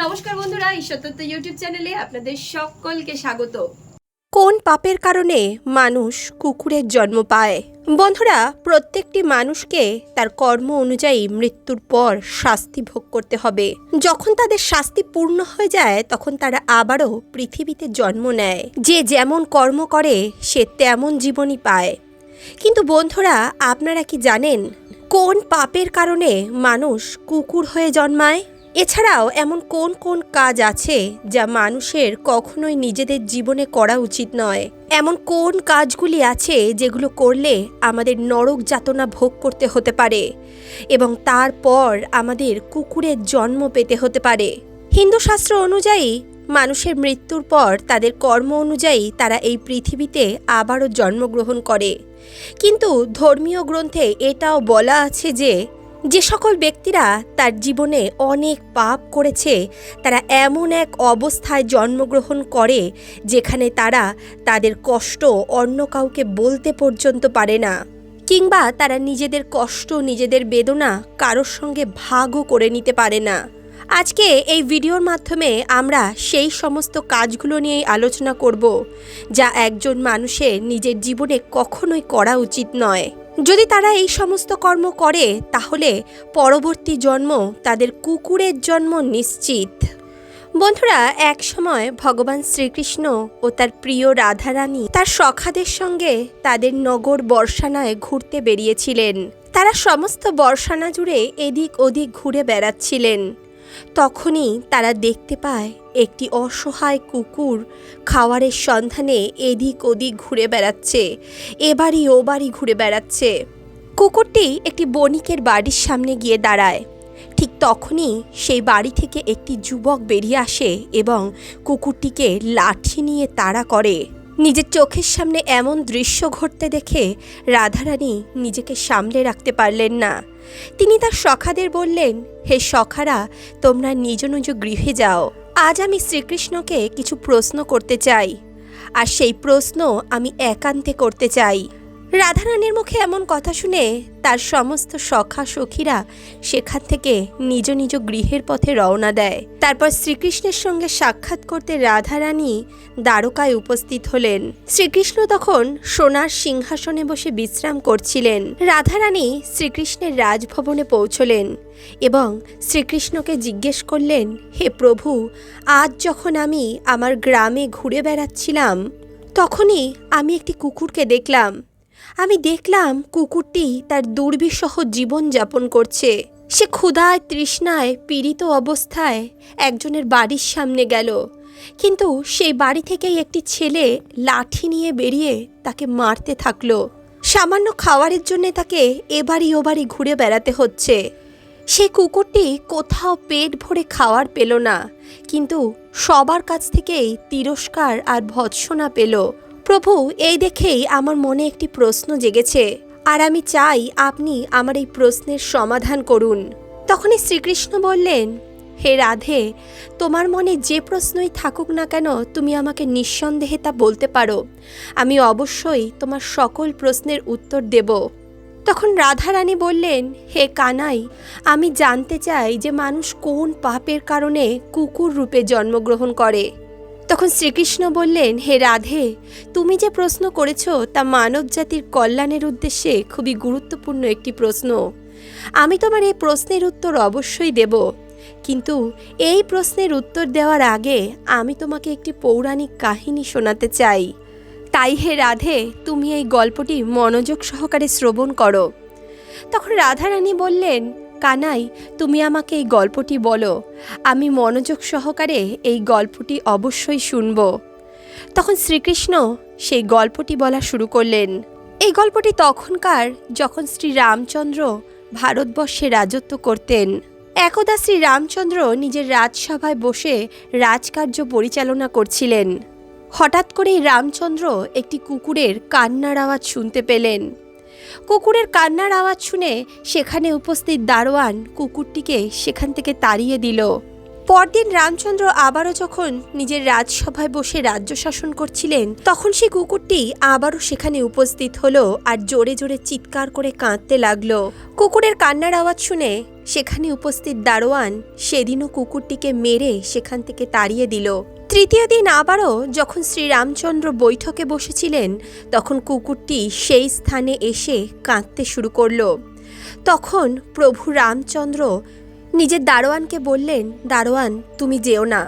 নমস্কার বন্ধুরা ঈশ্বরতত্ত্ব ইউটিউব চ্যানেলে আপনাদের সকলকে স্বাগত। কোন পাপের কারণে মানুষ কুকুরের জন্ম পায়? বন্ধুরা, প্রত্যেকটি মানুষকে তার কর্ম অনুযায়ী মৃত্যুর পর শাস্তি ভোগ করতে হবে। যখন তাদের শাস্তি পূর্ণ হয়ে যায়, তখন তারা আবারও পৃথিবীতে জন্ম নেয়। যে যেমন কর্ম করে, সে তেমন জীবনই পায়। কিন্তু বন্ধুরা, আপনারা কি জানেন কোন পাপের কারণে মানুষ কুকুর হয়ে জন্মায়? এছাড়াও এমন কোন কোন কাজ আছে যা মানুষের কখনোই নিজেদের জীবনে করা উচিত নয়? এমন কোন কাজগুলি আছে যেগুলো করলে আমাদের নরক যাতনা ভোগ করতে হতে পারে এবং তারপর আমাদের কুকুরের জন্ম পেতে হতে পারে? হিন্দু শাস্ত্র অনুযায়ী, মানুষের মৃত্যুর পর তাদের কর্ম অনুযায়ী তারা এই পৃথিবীতে আবারও জন্মগ্রহণ করে। কিন্তু ধর্মীয় গ্রন্থে এটাও বলা আছে যে যে সকল ব্যক্তিরা তার জীবনে অনেক পাপ করেছে, তারা এমন এক অবস্থায় জন্মগ্রহণ করে যেখানে তারা তাদের কষ্ট অন্য কাউকে বলতে পর্যন্ত পারে না, কিংবা তারা নিজেদের কষ্ট, নিজেদের বেদনা কারোর সঙ্গে ভাগও করে নিতে পারে না। আজকে এই ভিডিওর মাধ্যমে আমরা সেই সমস্ত কাজগুলো নিয়েই আলোচনা করব, যা একজন মানুষের নিজের জীবনে কখনোই করা উচিত নয়। যদি তারা এই সমস্ত কর্ম করে, তাহলে পরবর্তী জন্ম তাদের কুকুরের জন্ম নিশ্চিত। বন্ধুরা, এক সময় ভগবান শ্রীকৃষ্ণ ও তার প্রিয় রাধারানী তার সখাদের সঙ্গে তাদের নগর বর্ষানায় ঘুরতে বেরিয়েছিলেন। তারা সমস্ত বর্ষানা জুড়ে এদিক ওদিক ঘুরে বেড়াচ্ছিলেন। তখনই তারা দেখতে পায় একটি অসহায় কুকুর খাওয়ারের সন্ধানে এদিক ওদিক ঘুরে বেড়াচ্ছে, এবারই ও বাড়ি ঘুরে বেড়াচ্ছে। কুকুরটি একটি বণিকের বাড়ির সামনে গিয়ে দাঁড়ায়। ঠিক তখনই সেই বাড়ি থেকে একটি যুবক বেরিয়ে আসে এবং কুকুরটিকে লাঠি নিয়ে তাড়া করে। নিজের চোখের সামনে এমন দৃশ্য ঘটতে দেখে রাধারানী নিজেকে সামলে রাখতে পারলেন না। তিনি তার সখাদের বললেন, হে সখারা, তোমরা নিজ নিজ গৃহে যাও। আজ আমি শ্রীকৃষ্ণকে কিছু প্রশ্ন করতে চাই। আর সেই প্রশ্ন আমি একান্তে করতে চাই। রাধারানীর মুখে এমন কথা শুনে তার সমস্ত সখা সখীরা সেখান থেকে নিজ নিজ গৃহের পথে রওনা দেয়। তারপর শ্রীকৃষ্ণের সঙ্গে সাক্ষাৎ করতে রাধারানী দ্বারকায় উপস্থিত হলেন। শ্রীকৃষ্ণ তখন সোনার সিংহাসনে বসে বিশ্রাম করছিলেন। রাধারানী শ্রীকৃষ্ণের রাজভবনে পৌঁছলেন এবং শ্রীকৃষ্ণকে জিজ্ঞেস করলেন, হে প্রভু, আজ যখন আমি আমার গ্রামে ঘুরে বেড়াচ্ছিলাম, তখনই আমি একটি কুকুরকে দেখলাম। আমি দেখলাম কুকুরটি তার দুর্বিষহ জীবন যাপন করছে। সে ক্ষুধায় তৃষ্ণায় পীড়িত অবস্থায় একজনের বাড়ির সামনে গেল। কিন্তু সেই বাড়ি থেকেই একটি ছেলে লাঠি নিয়ে বেরিয়ে তাকে মারতে থাকল। সামান্য খাওয়ারের জন্য তাকে এবারই ওবারই ঘুরে বেড়াতে হচ্ছে। সেই কুকুরটি কোথাও পেট ভরে খাওয়ার পেল না, কিন্তু সবার কাছ থেকেই তিরস্কার আর ভৎসনা পেল। প্রভু, এই দেখেই আমার মনে একটি প্রশ্ন জেগেছে, আর আমি চাই আপনি আমার এই প্রশ্নের সমাধান করুন। তখনই শ্রীকৃষ্ণ বললেন, হে রাধে, তোমার মনে যে প্রশ্নই থাকুক না কেন, তুমি আমাকে নিঃসন্দেহে তা বলতে পারো। আমি অবশ্যই তোমার সকল প্রশ্নের উত্তর দেব। তখন রাধারানী বললেন, হে কানাই, আমি জানতে চাই যে মানুষ কোন পাপের কারণে কুকুর রূপে জন্মগ্রহণ করে? তখন শ্রীকৃষ্ণ বললেন, হে রাধে, তুমি যে প্রশ্ন করেছ তা মানব জাতির কল্যাণের উদ্দেশ্যে খুবই গুরুত্বপূর্ণ একটি প্রশ্ন। আমি তোমার এই প্রশ্নের উত্তর অবশ্যই দেব। কিন্তু এই প্রশ্নের উত্তর দেওয়ার আগে আমি তোমাকে একটি পৌরাণিক কাহিনী শোনাতে চাই। তাই হে রাধে, তুমি এই গল্পটি মনোযোগ সহকারে শ্রবণ করো। তখন রাধারানী বললেন কানাই, তুমি আমাকে এই গল্পটি বলো। আমি মনোযোগ সহকারে এই গল্পটি অবশ্যই শুনব। তখন শ্রীকৃষ্ণ সেই গল্পটি বলা শুরু করলেন। এই গল্পটি তখনকার যখন শ্রী রামচন্দ্র ভারতবর্ষে রাজত্ব করতেন। একদা শ্রী রামচন্দ্র নিজের রাজসভায় বসে রাজকার্য পরিচালনা করছিলেন। হঠাৎ করেই রামচন্দ্র একটি কুকুরের কান্নার আওয়াজ শুনতে পেলেন। কুকুরের কান্নার আওয়াজ শুনে সেখানে উপস্থিত দারোয়ান কুকুরটিকে সেখান থেকে তাড়িয়ে দিল। পরদিন রামচন্দ্র আবারও যখন নিজের রাজসভায় বসে রাজ্য শাসন করছিলেন, তখন সেই কুকুরটি আবারও সেখানে উপস্থিত হলো আর জোরে জোরে চিৎকার করে কাঁদতে লাগল। কুকুরের কান্নার আওয়াজ শুনে সেখানে উপস্থিত দারোয়ান সেদিনও কুকুরটিকে মেরে সেখান থেকে তাড়িয়ে দিল। তৃতীয় দিন আবারও যখন শ্রীরামচন্দ্র বৈঠকে বসেছিলেন, তখন কুকুরটি সেই স্থানে এসে কাঁদতে শুরু করল। তখন প্রভু রামচন্দ্র নিজের দারোয়ানকে বললেন, দারোয়ান, তুমি যেও না।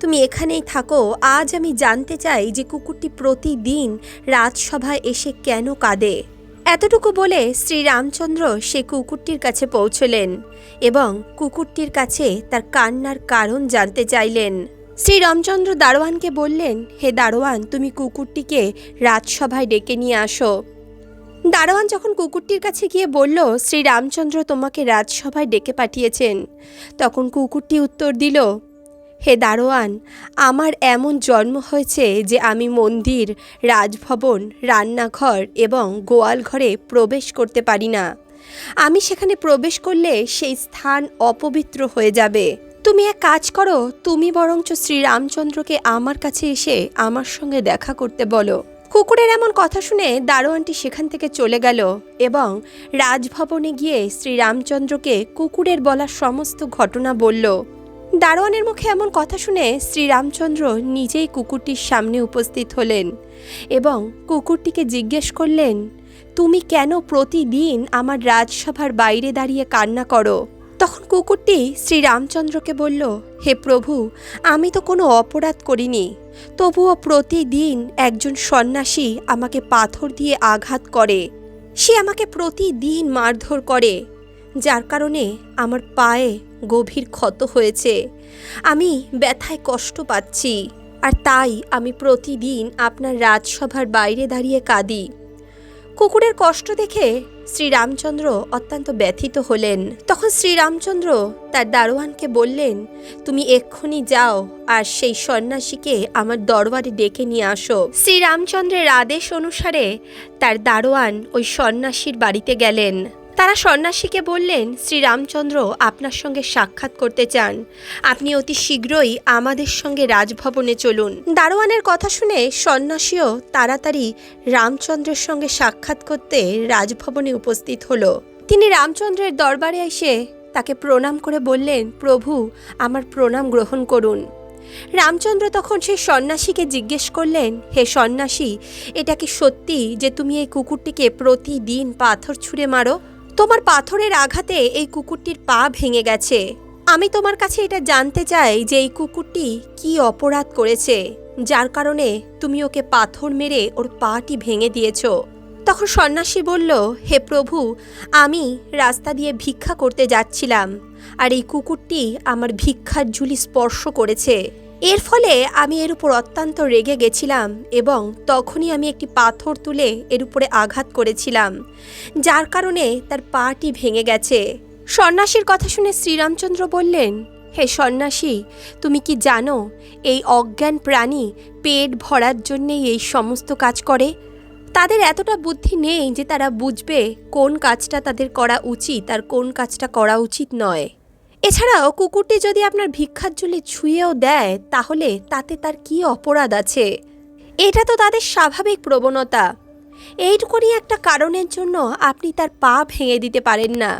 তুমি এখানেই থাকো। আজ আমি জানতে চাই যে কুকুরটি প্রতিদিন রাজসভায় এসে কেন কাঁদে? এতটুকু বলে শ্রীরামচন্দ্র সে কুকুরটির কাছে পৌঁছলেন এবং কুকুরটির কাছে তার কান্নার কারণ জানতে চাইলেন। শ্রীরামচন্দ্র দারোয়ানকে বললেন, হে দারোয়ান, তুমি কুকুরটিকে রাজসভায় ডেকে নিয়ে আসো। দারোয়ান যখন কুকুরটির কাছে গিয়ে বলল, শ্রীরামচন্দ্র তোমাকে রাজসভায় ডেকে পাঠিয়েছেন, তখন কুকুরটি উত্তর দিল হে দারোয়ান, আমার এমন জন্ম হয়েছে যে আমি মন্দির, রাজভবন, রান্নাঘর এবং গোয়াল ঘরে প্রবেশ করতে পারি না। আমি সেখানে প্রবেশ করলে সেই স্থান অপবিত্র হয়ে যাবে। তুমি এক কাজ করো, তুমি বরঞ্চ শ্রীরামচন্দ্রকে আমার কাছে এসে আমার সঙ্গে দেখা করতে বলো। কুকুরের এমন কথা শুনে দারোয়ানটি সেখান থেকে চলে গেল এবং রাজভবনে গিয়ে শ্রীরামচন্দ্রকে কুকুরের বলা সমস্ত ঘটনা বলল। দারোয়ানের মুখে এমন কথা শুনে শ্রীরামচন্দ্র নিজেই কুকুরটির সামনে উপস্থিত হলেন এবং কুকুরটিকে জিজ্ঞেস করলেন, তুমি কেন প্রতিদিন আমার রাজসভার বাইরে দাঁড়িয়ে কান্না করো? তখন কুকুরটি শ্রীরামচন্দ্রকে বলল, হে প্রভু, আমি তো কোনো অপরাধ করিনি। তবুও প্রতিদিন একজন সন্ন্যাসী আমাকে পাথর দিয়ে আঘাত করে। সে আমাকে প্রতিদিন মারধর করে। যার কারণে আমার পায়ে গভীর ক্ষত হয়েছে। আমি ব্যথায় কষ্ট পাচ্ছি আর তাই আমি প্রতিদিন আপনার রাজসভার বাইরে দাঁড়িয়ে কাঁদি। কুকুরের কষ্ট দেখে শ্রীরামচন্দ্র অত্যন্ত ব্যথিত হলেন। তখন শ্রীরামচন্দ্র তার দারোয়ানকে বললেন, তুমি এক্ষুনি যাও আর সেই সন্ন্যাসীকে আমার দরবারে ডেকে নিয়ে আসো। শ্রীরামচন্দ্রের আদেশ অনুসারে তার দারোয়ান ওই সন্ন্যাসীর বাড়িতে গেলেন। তারা সন্ন্যাসীকে বললেন, শ্রীরামচন্দ্র আপনার সঙ্গে সাক্ষাৎ করতে চান। আপনি অতি শীঘ্রই আমাদের সঙ্গে রাজভবনে চলুন। দারোয়ানের কথা শুনে সন্ন্যাসীও তাড়াতাড়ি রামচন্দ্রের সঙ্গে সাক্ষাৎ করতে রাজভবনে উপস্থিত হল। তিনি রামচন্দ্রের দরবারে এসে তাকে প্রণাম করে বললেন, প্রভু, আমার প্রণাম গ্রহণ করুন। রামচন্দ্র তখন সেই সন্ন্যাসীকে জিজ্ঞেস করলেন, হে সন্ন্যাসী, এটা কি সত্যি যে তুমি এই কুকুরটিকে প্রতিদিন পাথর ছুঁড়ে মারো? তোমার পাথরের আঘাতে এই কুকুরটির পা ভেঙে গেছে। আমি তোমার কাছে এটা জানতে চাই যে এই কুকুরটি কি অপরাধ করেছে। যার কারণে তুমি ওকে পাথর মেরে ওর পাটি ভেঙে দিয়েছ। তখন সন্ন্যাসী বলল, হে প্রভু, আমি রাস্তা দিয়ে ভিক্ষা করতে যাচ্ছিলাম, আর এই কুকুরটি আমার ভিক্ষার ঝুলি স্পর্শ করেছে। এর ফলে আমি এর উপর অত্যন্ত রেগে গেছিলাম এবং তখনই আমি একটি পাথর তুলে এর উপরে আঘাত করেছিলাম, যার কারণে তার পাটি ভেঙে গেছে। সন্ন্যাসীর কথা শুনে শ্রীরামচন্দ্র বললেন, হে সন্ন্যাসী, তুমি কি জানো, এই অজ্ঞান প্রাণী পেট ভরার জন্যেই এই সমস্ত কাজ করে? তাদের এতটা বুদ্ধি নেই যে তারা বুঝবে কোন কাজটা তাদের করা উচিত আর কোন কাজটা করা উচিত নয়। এছাড়াও কুকুরটি যদি আপনার ভিক্ষার জলে ছুঁয়েও দেয়, তাহলে তাতে তার কি অপরাধ আছে? এটা তো তাদের স্বাভাবিক প্রবণতা। এইটুকুনি একটা কারণের জন্য আপনি তার পা ভেঙে দিতে পারেন না।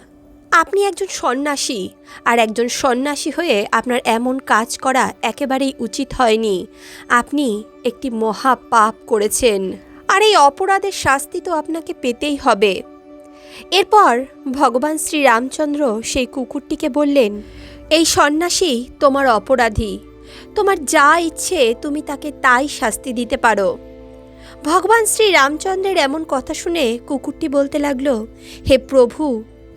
আপনি একজন সন্ন্যাসী, আর একজন সন্ন্যাসী হয়ে আপনার এমন কাজ করা একেবারেই উচিত হয়নি। আপনি একটি মহা পাপ করেছেন। আর এই অপরাধের শাস্তি তো আপনাকে পেতেই হবে। এরপর ভগবান শ্রীরামচন্দ্র সেই কুকুরটিকে বললেন, এই সন্ন্যাসী তোমার অপরাধী। তোমার যা ইচ্ছে তুমি তাকে তাই শাস্তি দিতে পারো। ভগবান শ্রীরামচন্দ্রের এমন কথা শুনে কুকুরটি বলতে লাগল, হে প্রভু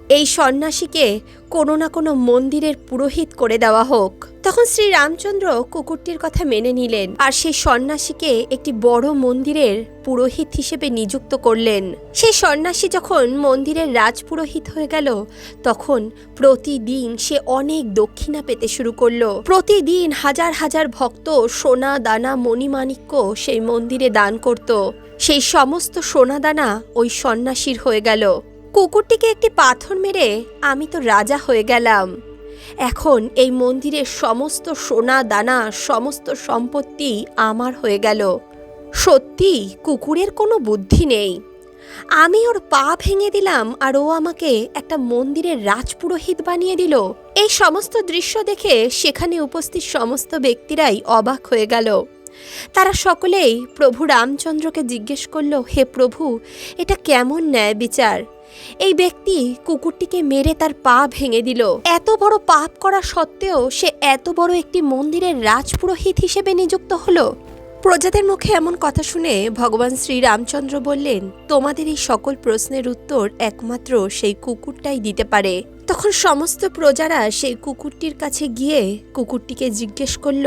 এই সন্ন্যাসীকে কোনো না কোনো মন্দিরের পুরোহিত করে দেওয়া হোক। তখন শ্রী রামচন্দ্র কুকুরটির কথা মেনে নিলেন আর সেই সন্ন্যাসীকে একটি বড় মন্দিরের পুরোহিত হিসেবে নিযুক্ত করলেন। সেই সন্ন্যাসী যখন মন্দিরের রাজপুরোহিত হয়ে গেল, তখন প্রতিদিন সে অনেক দক্ষিণা পেতে শুরু করল। প্রতিদিন হাজার হাজার ভক্ত সোনা দানা মণিমাণিক্য সেই মন্দিরে দান করত। সেই সমস্ত সোনাদানা ওই সন্ন্যাসীর হয়ে গেল। কুকুরটিকে একটি পাথর মেরে আমি তো রাজা হয়ে গেলাম। এখন এই মন্দিরের সমস্ত সোনা দানা, সমস্ত সম্পত্তি আমার হয়ে গেল। সত্যি কুকুরের কোনো বুদ্ধি নেই। আমি ওর পা ভেঙে দিলাম আর ও আমাকে একটা মন্দিরের রাজপুরোহিত বানিয়ে দিল। এই সমস্ত দৃশ্য দেখে সেখানে উপস্থিত সমস্ত ব্যক্তিরাই অবাক হয়ে গেল। তারা সকলেই প্রভু রামচন্দ্রকে জিজ্ঞেস করল, হে প্রভু, এটা কেমন ন্যায় বিচার? এই ব্যক্তি কুকুরটিকে মেরে তার পা ভেঙে দিল। এত বড় পাপ করা সত্ত্বেও সে এত বড় একটি মন্দিরের রাজপুরোহিত হিসেবে নিযুক্ত হলো। প্রজাদের মুখে এমন কথা শুনে ভগবান শ্রী রামচন্দ্র বললেন, তোমাদের এই সকল প্রশ্নের উত্তর একমাত্র সেই কুকুরটাই দিতে পারে। তখন সমস্ত প্রজারা সেই কুকুরটির কাছে গিয়ে কুকুরটিকে জিজ্ঞেস করল,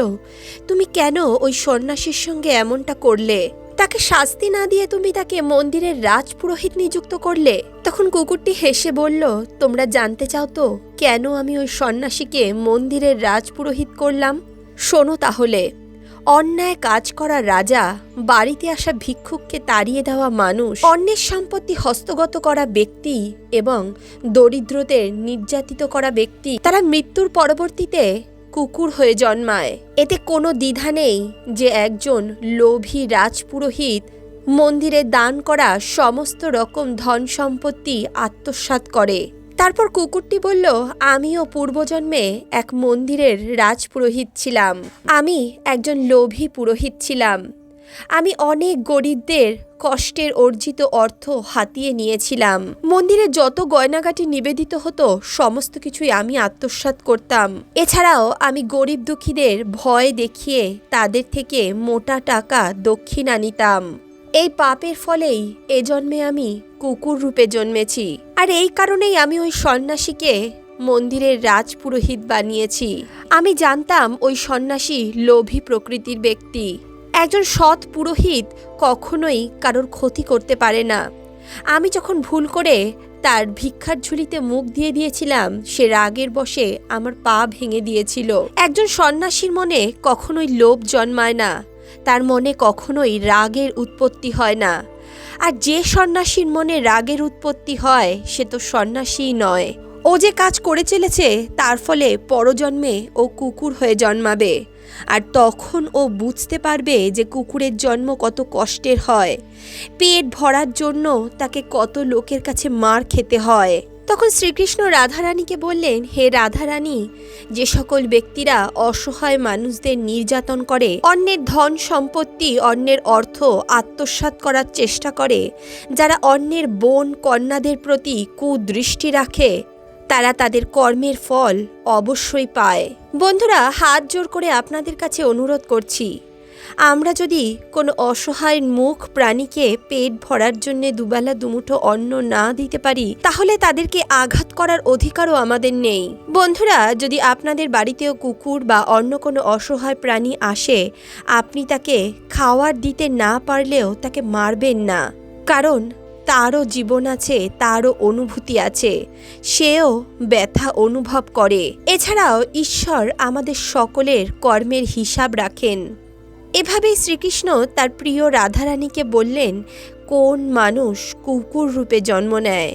তুমি কেন ওই সন্ন্যাসীর সঙ্গে এমনটা করলে? তাকে শাস্তি না দিয়ে তুমি তাকে মন্দিরের রাজপুরোহিত নিযুক্ত করলে? তখন কুকুরটি হেসে বলল, তোমরা জানতে চাও তো, কেন আমি ওই সন্ন্যাসীকে মন্দিরের রাজপুরোহিত করলাম? শোনো তাহলে, অন্যায় কাজ করা রাজা, বাড়িতে আসা ভিক্ষুককে তাড়িয়ে দেওয়া মানুষ, অন্যের সম্পত্তি হস্তগত করা ব্যক্তি এবং দরিদ্রদের নির্যাতিত করা ব্যক্তি, তারা মৃত্যুর পরবর্তীতে কুকুর হয়ে জন্মায়। এতে কোনো দ্বিধা নেই যে একজন লোভী রাজপুরোহিত মন্দিরে দান করা সমস্ত রকম ধন সম্পত্তি আত্মসাত করে। তারপর কুকুরটি বলল, আমিও পূর্বজন্মে এক মন্দিরের রাজপুরোহিত ছিলাম। আমি একজন লোভী পুরোহিত ছিলাম। আমি অনেক গরিবদের কষ্টের অর্জিত অর্থ হাতিয়ে নিয়েছিলাম। মন্দিরে যত গয়নাগাটি নিবেদিত হতো, সমস্ত কিছুই আমি আত্মসাৎ করতাম। এছাড়াও আমি গরিব দুঃখীদের ভয় দেখিয়ে তাদের থেকে মোটা টাকা দক্ষিণা নিতাম। এই পাপের ফলেই এ জন্মে আমি কুকুর রূপে জন্মেছি। আর এই কারণেই আমি ওই সন্ন্যাসীকে মন্দিরের রাজপুরোহিত বানিয়েছি। আমি জানতাম ওই সন্ন্যাসী লোভী প্রকৃতির ব্যক্তি। একজন সৎ পুরোহিত কখনোই কারোর ক্ষতি করতে পারে না। আমি যখন ভুল করে তার ভিক্ষার ঝুলিতে মুখ দিয়ে দিয়েছিলাম, সে রাগের বশে আমার পা ভেঙে দিয়েছিল। একজন সন্ন্যাসীর মনে কখনোই লোভ জন্মায় না। তার মনে কখনোই রাগের উৎপত্তি হয় না। আর যে সন্ন্যাসীর মনে রাগের উৎপত্তি হয়, সে তো সন্ন্যাসীই নয়। ও যে কাজ করে চলেছে, তার ফলে পরজন্মে ও কুকুর হয়ে জন্মাবে। আর তখন ও বুঝতে পারবে যে কুকুরের জন্ম কত কষ্টের হয়। পেট ভরার জন্য তাকে কত লোকের কাছে মার খেতে হয়। তখন শ্রীকৃষ্ণ রাধারানীকে বললেন, হে রাধারানী, যে সকল ব্যক্তিরা অসহায় মানুষদের নির্যাতন করে, অন্যের ধন সম্পত্তি, অন্যের অর্থ আত্মসাৎ করার চেষ্টা করে, যারা অন্যের বোন কন্যাদের প্রতি কুদৃষ্টি রাখে তারা তাদের কর্মের ফল অবশ্যই পায়। বন্ধুরা, হাত জোর করে আপনাদের কাছে অনুরোধ করছি, আমরা যদি কোনো অসহায় মুখ প্রাণীকে পেট ভরার জন্য দুবেলা দুমুঠো অন্ন না দিতে পারি, তাহলে তাদেরকে আঘাত করার অধিকারও আমাদের নেই। বন্ধুরা, যদি আপনাদের বাড়িতেও কুকুর বা অন্য কোনো অসহায় প্রাণী আসে, আপনি তাকে খাওয়ার দিতে না পারলেও তাকে মারবেন না। কারণ তারও জীবন আছে, তারও অনুভূতি আছে, সেও ব্যথা অনুভব করে। এছাড়াও ঈশ্বর আমাদের সকলের কর্মের হিসাব রাখেন। এভাবেই শ্রীকৃষ্ণ তার প্রিয় রাধারানীকে বললেন, কোন মানুষ কুকুর রূপে জন্ম নেয়?